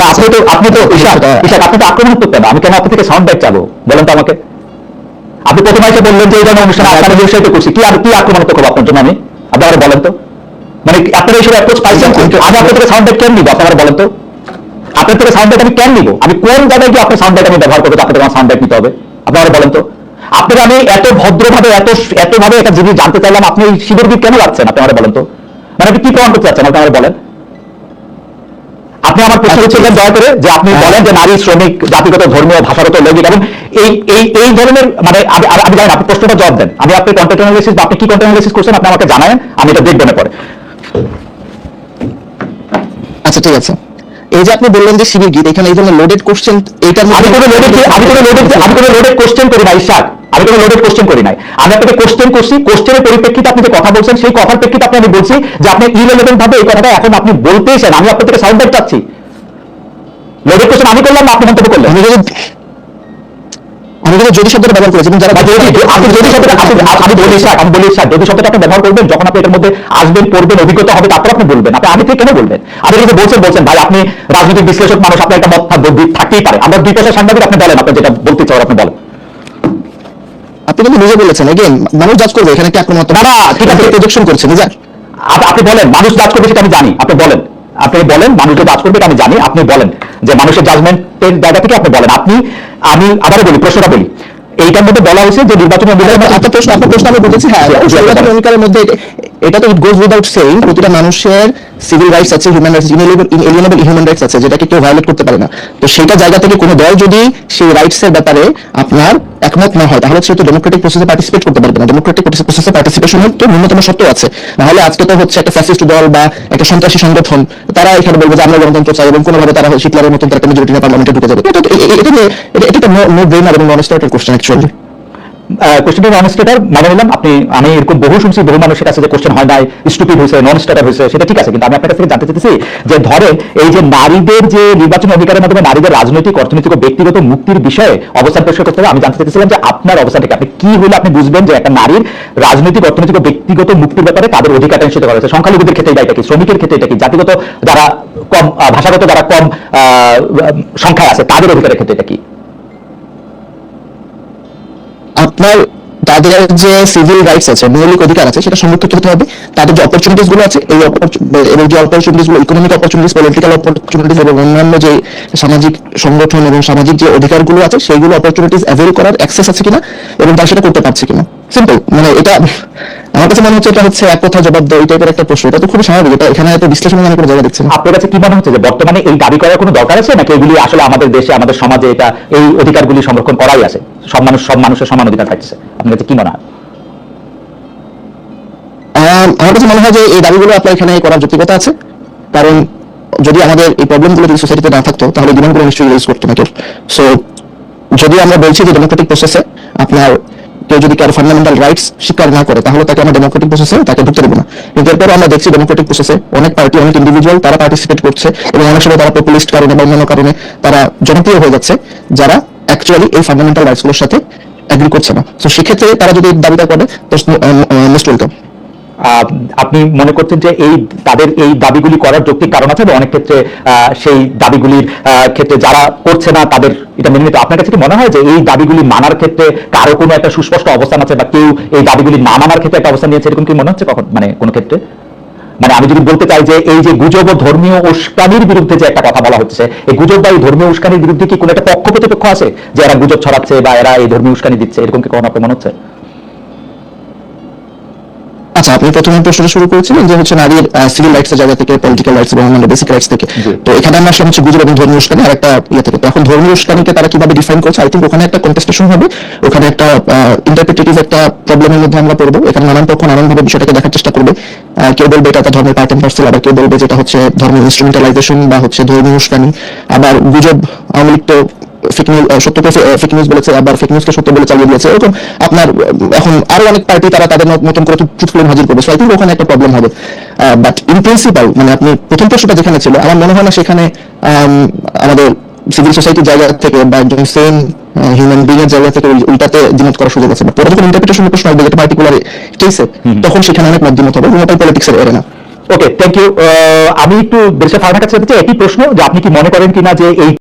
আর আপনি তো আপনি তো ইশাক ইশাক আপনি তো আক্রমণ করতেন আমি কেন আপনার থেকে সাউন্ড ব্যাক চাবো? বলেন তো আমাকে। আপনি প্রথমে এসে বললেন যে এই ধরনের অনুষ্ঠানে আপনার বিষয়টা করছি। কি আর কি আক্রমণ করব আপনার জন্য আমি? আপনি আমার বলেন তো। মানে আপনার এইসব অ্যাপ্রোচ পাইছেন আমি আপনার থেকে সাউন্ড ব্যাক কেন নিবো? আপনার বলেন তো। আপনার থেকে সাউন্ড ব্যাক আমি কেন নিবো? আমি কোন জায়গায় গিয়ে আপনার সাউন্ড ব্যাক আমি ব্যবহার করব আপনার আমার সাউন্ড ব্যাক নিতে হবে? আপনারা বলেন তো। আপনাকে আমি এত ভদ্রভাবে এত এত ভাবে একটা জিনিস জানতে চাইলাম আপনি এই শিবির দিক কেন যাচ্ছেন আপনি আমার বলেন তো। মানে আপনি কি প্রমাণ করতে চাচ্ছেন? আপনি আমার বলেন। আপনি আমার প্রশ্ন ছিলেন দয়া করে যে আপনি বলেন যে নারী শ্রমিক জাতিগত ধর্মীয় ভাষাগত লৌকিক এবং এই এই এই ধরনের মানে আমি জানেন আপনি প্রশ্নটা জবাব দেন। আমি আপনি কন্টেন্ট অ্যানালিসিস বা আপনি কি কন্টেন্ট অ্যানালিসিস করছেন আপনি আমাকে জানায়েন আমি এটা দেখবেন না পরে আচ্ছা ঠিক আছে। এই যে আপনি বললেন যে শিবির গীত এখানে এই ধরনের লোডেড কোশ্চেন এটার আমি কোনো লোডেড আমি কোনো লোডেড আমি কোনো লোডেড কোশ্চেন করি ভাই স্যার আমি কোনো লোডেড কোশ্চেন করি নাই। আমি আপনাকে কোশ্চেন করছি কোশ্চেনের পরিপ্রেক্ষিতে আপনি যে কথা বলছেন সেই কথার প্রেক্ষিতে আপনি আমি বলছি যে আপনি ইরেলেভেন্ট ভাবে এই কথাটা এখন আপনি বলতেছেন। আমি আপনার থেকে সাউন্ড ব্যাক চাচ্ছি। লোডেড কোশ্চেন আমি করলাম না আপনি মন্তব্য করলেন? আমি কিন্তু যদি শব্দটা ব্যবহার করেছি যারা আপনি যদি শব্দটা আমি বলি স্যার আমি বলি স্যার যদি শব্দটা আপনি ব্যবহার করবেন যখন আপনি এটার মধ্যে আসবেন পড়বেন অভিজ্ঞতা হবে তারপর আপনি বলবেন। আপনি আগে থেকে কেন বলবেন? আপনি যদি বলছেন বলছেন ভাই আপনি রাজনৈতিক বিশ্লেষক মানুষ আপনার একটা মত থাকতেই পারে। আমরা দুই সাংবাদিক আপনি বলেন আপনি যেটা বলতে আপনি বলেন। আপনি কিন্তু নিজে বলেছেন এগেন মানুষ জাজ করবে এখানে কি আক্রমণাত্মক না, ঠিক আছে। প্রজেকশন করছে নিজে আপনি বলেন মানুষ জাজ করবে সেটা আমি জানি আপনি বলেন। আপনি বলেন মানুষ যে জাজ করবে এটা আমি জানি আপনি বলেন যে মানুষের জাজমেন্টের জায়গা থেকে আপনি বলেন। আপনি আমি আবারও বলি প্রশ্নটা বলি। এইটার মধ্যে বলা হয়েছে যে নির্বাচনী প্রশ্ন আপনার প্রশ্ন আমি বলেছি হ্যাঁ অঙ্গীকারের মধ্যে এটা- এটা তো ইট গোজ উইদাউট সেইং প্রতিটা মানুষের সিভিল রাইটস আছে human rights inalienable human rights আছে, যেটাকে কেউ ভায়োলেট করতে পারে না। তো সেটা জায়গা থেকে কোনো দল যদি সেই রাইটস এর ব্যাপারে আপনার একমত না হয়, তাহলে সে তো ডেমোক্রেটিক প্রসেসে পার্টিসিপেট করতে পারবে না। ডেমোক্রেটিক প্রসেসে পার্টিসিপেশনের তো ন্যূনতম শর্ত আছে। নাহলে আজকে তো হচ্ছে একটা ফ্যাসিস্ট দল বা একটা সন্ত্রাসী সংগঠন, তারা এখানে বলবে যে আমরা গণতন্ত্র চাই এবং কোনোভাবে তারা হিটলারের মতন তারা মেজরিটি নিয়ে পার্লামেন্টে ঢুকে যাবে। এটা এটা একটা নো ব্রেনার এবং non starter question actually question non starter মানে নিলাম। আপনি, আমি এরকম বহু শুনছি, বহু মানুষের কাছে যে কোশ্চেন হয় নাই স্টুপিড হয়েছে নন স্টেটার হয়েছে, সেটা ঠিক আছে, কিন্তু আমি আপনার কাছ থেকে জানতে চাইতেছি যে ধরেন এই যে নারীদের যে নির্বাচনী অধিকারের মাধ্যমে নারীদের রাজনৈতিক, অর্থনৈতিক ও ব্যক্তিগত মুক্তির বিষয়ে অবস্থান পরিষ্কার করতে হবে, আমি জানতে চাইতেছিলাম যে আপনার অবস্থান থেকে আপনি কি হলে আপনি বুঝবেন যে একটা নারীর রাজনৈতিক, অর্থনৈতিক ও ব্যক্তিগত মুক্তির ব্যাপারে তাদের অধিকারটা নিশ্চিত করা হয়েছে? সংখ্যালঘুদের ক্ষেত্রে এটা কি, শ্রমিকের ক্ষেত্রে এটা কি, জাতিগত যারা কম ভাষাগত যারা কম সংখ্যায় আছে, তাদের অধিকারের ক্ষেত্রে এটা কি? আপনার, তাদের যে সিভিল রাইটস আছে, মৌলিক অধিকার আছে, সেটা সংরক্ষিত হতে হবে। তাদের যে অপরচুনিটিসগুলো আছে, এই এবং যে অপরচুনিটিসগুলো ইকোনমিক অপরচুনিটিস পলিটিক্যাল অপরচুনিটিস এবং অন্যান্য যে সামাজিক সংগঠন এবং সামাজিক যে অধিকারগুলো আছে, সেইগুলো অপরচুনিটিস অ্যাভেল করার অ্যাক্সেস আছে কিনা এবং তারা সেটা করতে পারছে কিনা। সিম্পল মানে এটা আমার কাছে মনে হচ্ছে এটা হচ্ছে এক কথা জবাব দেয় এই টাইপের একটা প্রশ্ন। এটা তো খুবই স্বাভাবিক এটা এখানে এত বিশ্লেষণ আমি কোনো জায়গা দেখছি না। আপনার কাছে কি মনে হচ্ছে যে বর্তমানে এই দাবি করার কোনো দরকার আছে নাকি এগুলি আসলে আমাদের দেশে আমাদের সমাজে এটা এই অধিকারগুলি সংরক্ষণ করাই আছে? সব মানুষ সব মানুষের সমান অধিকার থাকছে। আপনার কাছে কি মনে হয়? আমার কাছে মনে হয় যে এই দাবিগুলো আপনার এখানে করার যৌক্তিকতা আছে। কারণ যদি আমাদের এই প্রবলেমগুলো যদি সোসাইটিতে না থাকতো তাহলে ডিমান্ডগুলো নিশ্চয়ই রিলিজ করতো না কেউ। সো যদি আমরা বলছি যে ডেমোক্রেটিক প্রসেসে আপনার কেউ যদি কারও ফান্ডামেন্টাল রাইটস স্বীকার না করে, তাহলে তাকে আমরা ডেমোক্রেটিক প্রসেসে তাকে ঢুকতে দেবো না। কিন্তু এরপরে আমরা দেখছি ডেমোক্রেটিক প্রসেসে অনেক পার্টি অনেক ইন্ডিভিজুয়াল তারা পার্টিসিপেট করছে এবং অনেক সময় তারা পপুলিস্ট কারণে বা অন্যান্য কারণে তারা জনপ্রিয় হয়ে যাচ্ছে, যারা অ্যাকচুয়ালি এই ফান্ডামেন্টাল রাইটসগুলোর সাথে অ্যাগ্রি করছে না। তো সেক্ষেত্রে তারা যদি দাবিটা করে, তো মোস্ট ওয়েলকাম আপনি মনে করছেন যে এই তাদের এই দাবিগুলি করার যৌক্তিক কারণ আছে অনেক ক্ষেত্রে সেই দাবিগুলির ক্ষেত্রে যারা করছে না তাদের এটা মেনে নিতে? আপনার কাছে কি মনে হয় যে এই দাবিগুলি মানার ক্ষেত্রে কারও কোনো একটা সুস্পষ্ট অবস্থান আছে বা কেউ এই দাবিগুলি না মানার ক্ষেত্রে একটা অবস্থান নিয়েছে? এরকম কি মনে হচ্ছে কখন মানে কোনো ক্ষেত্রে? মানে আমি যদি বলতে চাই যে এই যে গুজব ও ধর্মীয় উস্কানির বিরুদ্ধে যে একটা কথা বলা হচ্ছে, এই গুজব বা এই ধর্মীয় উস্কানির বিরুদ্ধে কি কোনো একটা পক্ষ প্রতিপক্ষ আছে? যে এরা গুজব ছড়াচ্ছে বা এরা এই ধর্মীয় উস্কানি দিচ্ছে, এরকম কি কখনো আপনার মনে হচ্ছে? আচ্ছা আপনি প্রথমে প্রশ্নটা শুরু করেছিলেন যে হচ্ছে নারীর সিভিল রাইটস এর জায়গা থেকে পলিটিক্যাল রাইটস এবং অন্যান্য বেসিক রাইটস থেকে। তো এখানে আমরা আসলে হচ্ছে গুজব এবং ধর্মীয় উস্কানি আর একটা ইয়ে থেকে। তো এখন ধর্মীয় উস্কানিকে তারা কীভাবে ডিফাইন করছে? আই থিঙ্ক ওখানে একটা কন্টেস্টেশন হবে। ওখানে একটা ইন্টারপ্রিটেটিভ একটা প্রবলেমের মধ্যে আমরা পড়ব। এখানে নানান পক্ষ নানানভাবে বিষয়টাকে দেখার চেষ্টা করবে। কেউ বলবে এটা একটা ধর্মের পার্ট এন্ড পার্সেল আবার কেউ বলবে যেটা হচ্ছে ধর্মের ইনস্ট্রুমেন্টালাইজেশন বা হচ্ছে ধর্মীয় উস্কানি। আবার গুজব আওয়ামী তো ফেক নিউজ সত্যকে ফেক নিউজ বলেছে আবার ফেক নিউজকে সত্য বলে চালিয়ে দিয়েছে এরকম আপনার এখন আরও অনেক পার্টি তারা তাদের মতন করে ট্রুথফুল হাজির করবে। সো আই থিঙ্ক ওখানে একটা প্রবলেম হবে। বাট ইন প্রিন্সিপাল মানে আপনি প্রথম প্রশ্নটা যেখানে ছিল আমার মনে হয় না সেখানে আমাদের সিভিল সোসাইটির জায়গা থেকে বা একজন সেম হিউম্যান বিং এর জায়গা থেকে উল্টাতে দ্বিমত করার সুযোগ আছে। যখন ইন্টারপ্রিটেশনের প্রশ্ন আসবে যেটা পার্টিকুলার কেসে তখন সেখানে অনেক মত দ্বিমত হবে। এবং ওটাই পলিটিক্সের এরে না ওকে থ্যাংক ইউ আমি একটু বেরিসা ফারহানার কাছে যেতে চাই একই প্রশ্ন যে আপনি কি মনে করেন কিনা যে এই